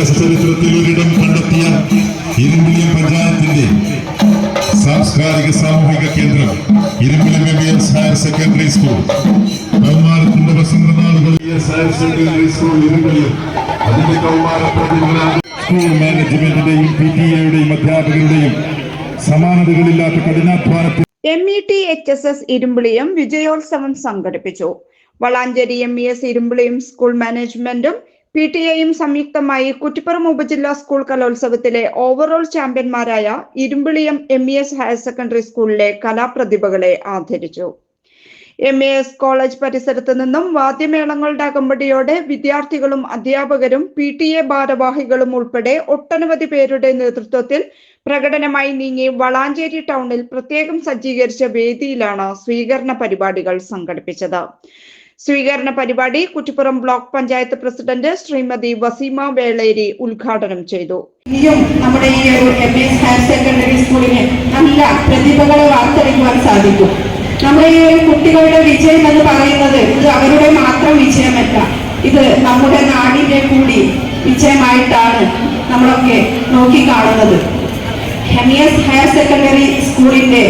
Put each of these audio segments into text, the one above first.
വിദ്യാഭ്യാസ ചരിത്രത്തിൽ ഒരിടം കണ്ടെത്തിയ ഇരുമ്പിലിയം പഞ്ചായത്തിന്റെ സാംസ്കാരിക സാമൂഹിക കേന്ദ്രം Irumbiliyam M S higher secondary school കൗമാരത്തിന്റെ വസന്തനാളുകളിൽ ഹയർ സെക്കൻഡറി സ്കൂൾ ഇരുമ്പിലിയം അതിന്റെ കൗമാര സ്കൂൾ മാനേജ്മെന്റിന്റെയും പി ടി എയുടെയും അധ്യാപകരുടെയും സമാനതകളില്ലാത്ത കഠിനാധ്വാനത്തിൽ M E T H S S Irumbiliyam വിജയോത്സവം സംഘടിപ്പിച്ചു. Valanchery M E S Irumbiliyam school മാനേജ്മെന്റും പി ടി എയും സംയുക്തമായി കുറ്റിപ്പുറം ഉപജില്ലാ സ്കൂൾ കലോത്സവത്തിലെ ഓവറോൾ ചാമ്പ്യന്മാരായ Irumbiliyam M E S higher secondary സ്കൂളിലെ കലാപ്രതിഭകളെ ആദരിച്ചു. എം എ എസ് കോളേജ് പരിസരത്ത് നിന്നും വാദ്യമേളങ്ങളുടെ അകമ്പടിയോടെ വിദ്യാർത്ഥികളും അധ്യാപകരും പി ടി എ ഭാരവാഹികളും ഉൾപ്പെടെ ഒട്ടനവധി പേരുടെ നേതൃത്വത്തിൽ പ്രകടനമായി നീങ്ങി വളാഞ്ചേരി ടൗണിൽ പ്രത്യേകം സജ്ജീകരിച്ച വേദിയിലാണ് സ്വീകരണ പരിപാടികൾ സംഘടിപ്പിച്ചത്. സ്വീകരണ പരിപാടി കുറ്റിപ്പുറം ബ്ലോക്ക് പഞ്ചായത്ത് പ്രസിഡന്റ് ശ്രീമതി വസീമ വേളേരി ഉദ്ഘാടനം ചെയ്തു. നമ്മുടെ ഈ ഒരു എം എസ് ഹയർ സെക്കൻഡറി സ്കൂളിന് നല്ല പ്രതിഭകളെ വാർത്തെടുക്കുവാൻ സാധിക്കും. നമ്മുടെ ഈ ഒരു കുട്ടികളുടെ വിജയം എന്ന് പറയുന്നത് ഇത് അവരുടെ മാത്രം വിജയമല്ല. ഇത് നമ്മുടെ നാടിന്റെ കൂടി വിജയമായിട്ടാണ് നമ്മളൊക്കെ നോക്കിക്കാണുന്നത്. എം എസ് ഹയർ സെക്കൻഡറി സ്കൂളിന്റെ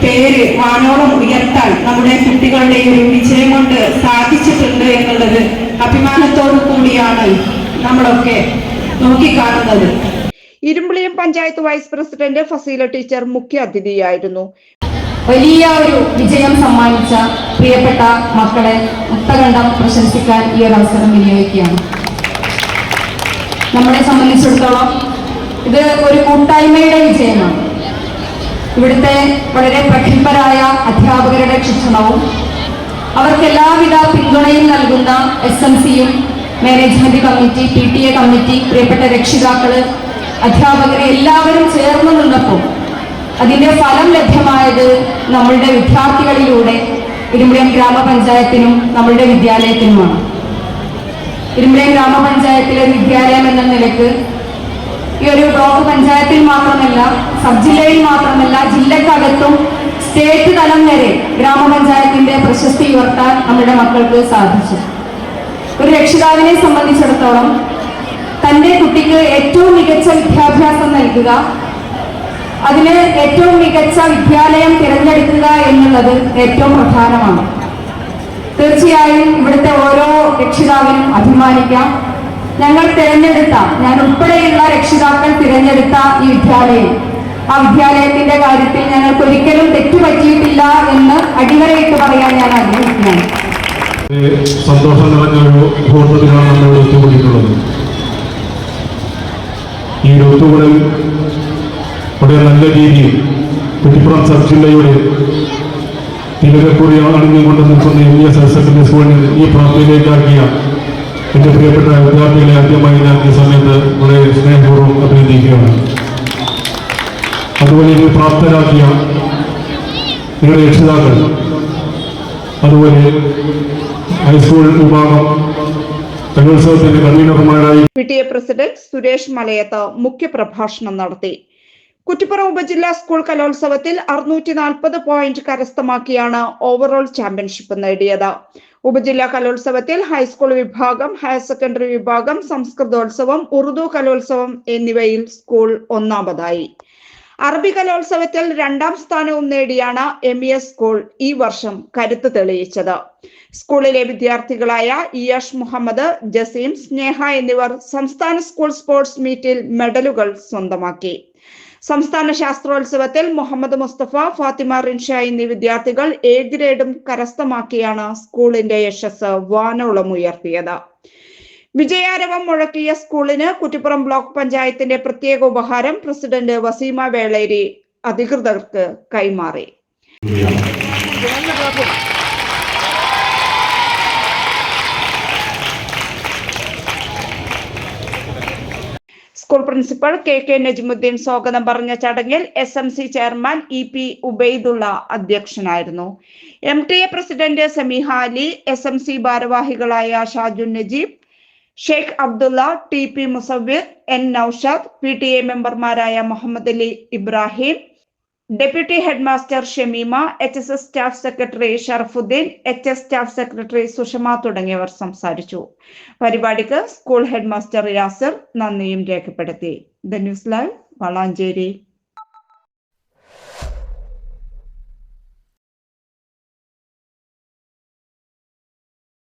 പേര് വാനോളം ഉയർത്താൻ നമ്മുടെ കുട്ടികളുടെ ഒരു വിജയം കൊണ്ട് സാധിച്ചിട്ടുണ്ട് എന്നുള്ളത് അഭിമാനത്തോടു കൂടിയാണ് നമ്മളൊക്കെ നോക്കിക്കാണുന്നത്. Irumbiliyam panchayat vice president Faseela teacher മുഖ്യ അതിഥിയായിരുന്നു. വലിയ ഒരു വിജയം സമ്മാനിച്ച പ്രിയപ്പെട്ട മക്കളെ മുക്തകണ്ഠം പ്രശംസിക്കാൻ ഈ ഒരു അവസരം വിനിയോഗിക്കുകയാണ്. നമ്മളെ സംബന്ധിച്ചിടത്തോളം ഇത് ഒരു കൂട്ടായ്മയുടെ വിജയമാണ്. ഇവിടുത്തെ വളരെ പ്രഗത്ഭരായ അധ്യാപകരുടെ ശിക്ഷണവും അവർക്ക് എല്ലാവിധ പിന്തുണയും നൽകുന്ന എസ് എം സിയും management committee P T A committee പ്രിയപ്പെട്ട രക്ഷിതാക്കൾ അധ്യാപകരെ എല്ലാവരും ചേർന്ന് നിന്നപ്പോൾ അതിന്റെ ഫലം ലഭ്യമായത് നമ്മളുടെ വിദ്യാർത്ഥികളിലൂടെ ഇരുമ്പുഴം ഗ്രാമപഞ്ചായത്തിനും നമ്മളുടെ വിദ്യാലയത്തിനുമാണ്. ഇരുമ്പുഴം ഗ്രാമപഞ്ചായത്തിലെ വിദ്യാലയം എന്ന നിലയ്ക്ക് ഈ ഒരു ബ്ലോക്ക് പഞ്ചായത്തിൽ മാത്രമല്ല സബ് ജില്ലയിൽ മാത്രമല്ല ജില്ലക്കകത്തും സ്റ്റേറ്റ് തലം വരെ ഗ്രാമപഞ്ചായത്തിന്റെ പ്രശസ്തി ഉയർത്താൻ നമ്മുടെ മക്കൾക്ക് സാധിച്ചു. ഒരു രക്ഷിതാവിനെ സംബന്ധിച്ചിടത്തോളം തന്റെ കുട്ടിക്ക് ഏറ്റവും മികച്ച വിദ്യാഭ്യാസം നൽകുക അതിന് ഏറ്റവും മികച്ച വിദ്യാലയം തിരഞ്ഞെടുക്കുക എന്നുള്ളത് ഏറ്റവും പ്രധാനമാണ്. തീർച്ചയായും ഇവിടുത്തെ ഓരോ രക്ഷിതാവിനും അഭിമാനിക്കാം. ഞങ്ങൾ തിരഞ്ഞെടുത്ത ഞാൻ ഉൾപ്പെടെയുള്ള രക്ഷിതാക്കൾ തിരഞ്ഞെടുത്ത ഈ വിദ്യാലയം. ആ വിദ്യാലയത്തിന്റെ കാര്യത്തിൽ ഞങ്ങൾക്ക് ഒരിക്കലും തെറ്റുപറ്റിയിട്ടില്ല എന്ന് അടിവരയിട്ട് പറയാൻ ഞാൻ ആഗ്രഹിക്കുകയാണ് സന്തോഷം നിറഞ്ഞ ഒരു നമ്മൾ ഈ ഒരു വളരെ നല്ല രീതിയിൽ കുട്ടിപ്പുറം സബ് ജില്ലയുടെ തിലകക്കുറി അണിഞ്ഞുകൊണ്ട് നിൽക്കുന്ന എം എസ് എസ് സ്കൂളിൽ ഈ പ്രാപ്തിയിലേക്കാക്കിയ എന്റെ പ്രിയപ്പെട്ട വിദ്യാർത്ഥികളെ ആദ്യമായി ഞാൻ ഈ സമയത്ത് വളരെ സ്നേഹപൂർവം അഭിനന്ദിക്കുകയാണ്. അതുപോലെ ഇതിൽ പ്രാപ്തരാക്കിയ നിങ്ങളുടെ രക്ഷിതാക്കൾ അതുപോലെ ഹൈസ്കൂൾ വിഭാഗം കലോത്സവത്തിന്റെ കൺവീനർമാരായി P T A president Suresh Malayath മുഖ്യപ്രഭാഷണം നടത്തി. കുറ്റിപ്പുറം ഉപജില്ലാ സ്കൂൾ കലോത്സവത്തിൽ അറുന്നൂറ്റി നാൽപ്പത് പോയിന്റ് കരസ്ഥമാക്കിയാണ് ഓവറോൾ ചാമ്പ്യൻഷിപ്പ് നേടിയത്. ഉപജില്ലാ കലോത്സവത്തിൽ ഹൈസ്കൂൾ വിഭാഗം ഹയർ സെക്കൻഡറി വിഭാഗം സംസ്കൃതോത്സവം ഉറുദു കലോത്സവം എന്നിവയിൽ സ്കൂൾ ഒന്നാമതായി. അറബി കലോത്സവത്തിൽ രണ്ടാം സ്ഥാനവും നേടിയാണ് എം ഇ എസ് സ്കൂൾ ഈ വർഷം കരുത്ത് തെളിയിച്ചത്. സ്കൂളിലെ വിദ്യാർത്ഥികളായ ഇയാഷ് മുഹമ്മദ് ജസീം സ്നേഹ എന്നിവർ സംസ്ഥാന സ്കൂൾ സ്പോർട്സ് മീറ്റിൽ മെഡലുകൾ സ്വന്തമാക്കി. സംസ്ഥാന ശാസ്ത്രോത്സവത്തിൽ മുഹമ്മദ് മുസ്തഫ ഫാത്തിമ റിൻഷ എന്നീ വിദ്യാർത്ഥികൾ എ ഗ്രേഡും കരസ്ഥമാക്കിയാണ് സ്കൂളിന്റെ യശസ് വാനോളം ഉയർത്തിയത്. വിജയാരവം മുഴക്കിയ സ്കൂളിന് കുറ്റിപ്പുറം ബ്ലോക്ക് പഞ്ചായത്തിന്റെ പ്രത്യേക ഉപഹാരം പ്രസിഡന്റ് വസീമ വേളേരി അധികൃതർക്ക് കൈമാറി. പ്രിൻസിപ്പൽ കെ കെ നജ്മുദ്ദീൻ സ്വാഗതം പറഞ്ഞ ചടങ്ങിൽ S M C chairman E P Ubaidulla അധ്യക്ഷനായിരുന്നു. M T A president Sameeha Ali S M C ഭാരവാഹികളായ Shaju Najeeb Sheikh Abdulla T P Musavir N Noushad P T A മെമ്പർമാരായ Muhammad Ali Ibrahim deputy headmaster Shameema H S S staff secretary Sharafuddeen H S staff secretary Sushama തുടങ്ങിയവർ സംസാരിച്ചു. പരിപാടിക്ക് school headmaster Yasir നന്ദിയും രേഖപ്പെടുത്തി. The news live Valanchery